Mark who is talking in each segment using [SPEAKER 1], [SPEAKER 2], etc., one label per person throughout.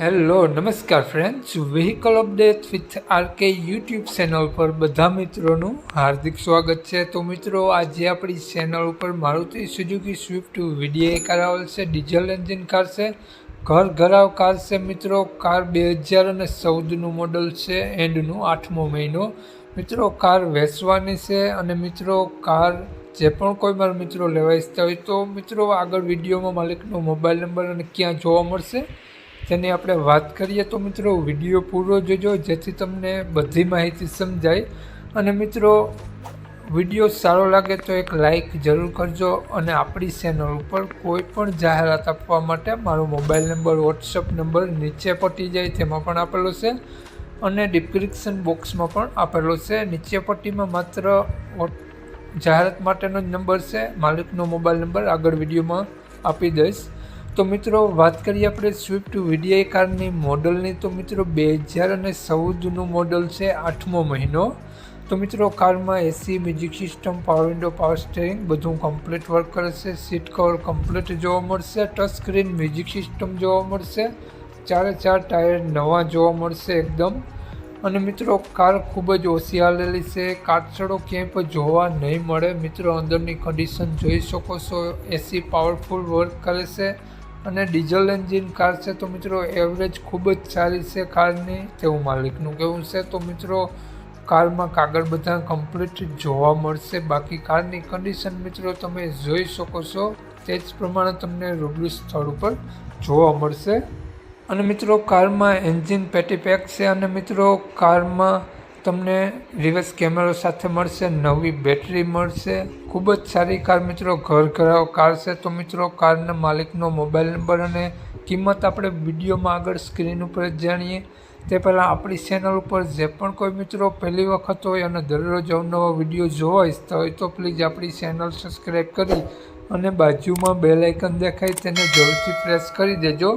[SPEAKER 1] Hello, નમસ્કાર friends vehicle update with RK YouTube channel પર બધા મિત્રોનું હાર્દિક સ્વાગત છે. તો મિત્રો, આજે આપણી ચેનલ ઉપર Maruti Suzuki Swift VDI car છે. ડીઝલ એન્જિન કાર છે. ઘર ઘરાવ કાર છે મિત્રો. કાર બે હજાર અને ચૌદનું મોડલ છે. એન્ડનું આઠમો મહિનો. મિત્રો કાર વેચવાની છે અને મિત્રો કાર જે પણ કોઈ મારા મિત્રો લેવા ઈચ્છતા હોય તો મિત્રો આગળ વિડીયોમાં માલિકનો મોબાઈલ નંબર અને ક્યાં જોવા મળશે તેની આપણે વાત કરીએ તો મિત્રો વીડિયો પૂરો જોજો, જેથી તમને બધી માહિતી સમજાય. અને મિત્રો, વીડિયો સારો લાગે તો એક લાઈક જરૂર કરજો અને આપણી ચેનલ ઉપર કોઈ પણ જાહેરાત આપવા માટે મારો મોબાઈલ નંબર, વોટ્સઅપ નંબર નીચે પટી જાય તેમાં પણ આપેલો છે. અને ડિસ્ક્રિપ્શન બોક્સમાં પણ આપેલો છે. નીચે પટ્ટીમાં માત્ર જાહેરાત માટેનો જ નંબર છે. માલિકનો મોબાઈલ નંબર આગળ વિડીયોમાં આપી દઈશ. તો મિત્રો, વાત કરીએ આપણે સ્વિફ્ટ વીડીઆઈ કારની મોડલની. તો મિત્રો, બે હજાર અને ચૌદનું મોડલ છે આઠમો મહિનો. તો મિત્રો, કારમાં AC music system power window power steering બધું કમ્પ્લીટ વર્ક કરે છે. સીટ કવર કમ્પ્લીટ જોવા મળશે. ટચ સ્ક્રીન મ્યુઝિક સિસ્ટમ જોવા મળશે. ચારે ચાર ટાયર નવા જોવા મળશે એકદમ. અને મિત્રો, કાર ખૂબ જ ઓછી હાલેલી છે. કાચડો ક્યાંય પણ જોવા નહીં મળે. મિત્રો, અંદરની કન્ડિશન જોઈ શકો છો. એસી પાવરફુલ વર્ક કરે છે. અને ડીઝલ એન્જિન કાર છે તો મિત્રો એવરેજ ખૂબ જ સારી છે કારની, તેવું માલિકનું કહેવું છે. તો મિત્રો કારમાં કાગળ બધા કમ્પ્લીટ જોવા મળશે. બાકી કારની કન્ડિશન મિત્રો તમે જોઈ શકો છો. તે જ પ્રમાણે તમને રૂબરૂ સ્થળ ઉપર જોવા મળશે. અને મિત્રો કારમાં એન્જિન પેટી પેક છે અને મિત્રો કારમાં તમને રિવર્સ કેમેરો સાથે મળશે, નવી બેટરી મળશે. ખૂબ જ સારી કાર મિત્રો, ઘર ઘરાવ કાર છે તો મિત્રો, કારના માલિકનો મોબાઈલ નંબર અને કિંમત આપણે વિડીયોમાં આગળ સ્ક્રીન ઉપર જાણીએ. તે પહેલાં આપણી ચેનલ ઉપર જે પણ કોઈ મિત્રો પહેલી વખત હોય અને દરરોજ અવનવો વીડિયો જોવા ઈચ્છતા હોય તો પ્લીઝ આપણી ચેનલ સબસ્ક્રાઈબ કરી અને બાજુમાં બેલ આઇકન દેખાય તેને જરૂરથી પ્રેસ કરી દેજો.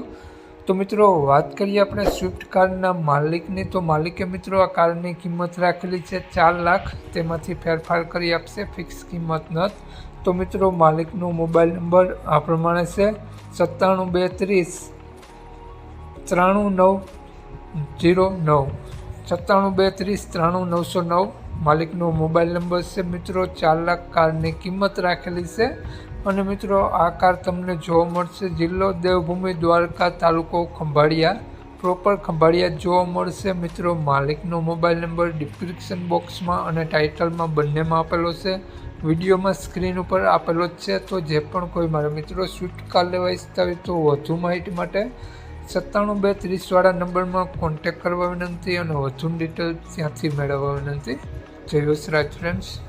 [SPEAKER 1] તો મિત્રો, વાત કરીએ આપણે સ્વિફ્ટ કારના માલિકની. તો માલિકે મિત્રો, આ કારની કિંમત રાખેલી છે ચાર લાખ. તેમાંથી ફેરફાર કરી આપશે, ફિક્સ કિંમત નથી તો મિત્રો, માલિકનો મોબાઈલ નંબર આ પ્રમાણે છે, સત્તાણું બે ત્રીસ ત્રાણું નવ જીરો નવ. સત્તાણું બે ત્રીસ ત્રાણું નવસો નવ. માલિકનો મોબાઈલ નંબર છે મિત્રો, ચાર લાખ કારની કિંમત રાખેલી છે. અને મિત્રો, આ કાર તમને જોવા મળશે. જિલ્લો દેવભૂમિ દ્વારકા તાલુકો ખંભાળિયા. પ્રોપર ખંભાળિયા જોવા મળશે. મિત્રો, માલિકનો મોબાઈલ નંબર ડિસ્ક્રિપ્શન બોક્સમાં અને ટાઇટલમાં બંનેમાં આપેલો છે. વિડીયોમાં સ્ક્રીન ઉપર આપેલો જ છે. તો જે પણ કોઈ મારા મિત્રો સ્વીટ કાર લેવા ઈચ્છતા હોય તો વધુ માહિતી માટે સત્તાણું બે ત્રીસવાળા નંબરમાં કોન્ટેક કરવા વિનંતી અને વધુ ડિટેલ ત્યાંથી મેળવવા વિનંતી. જય વસરાજ ફ્રેન્ડ્સ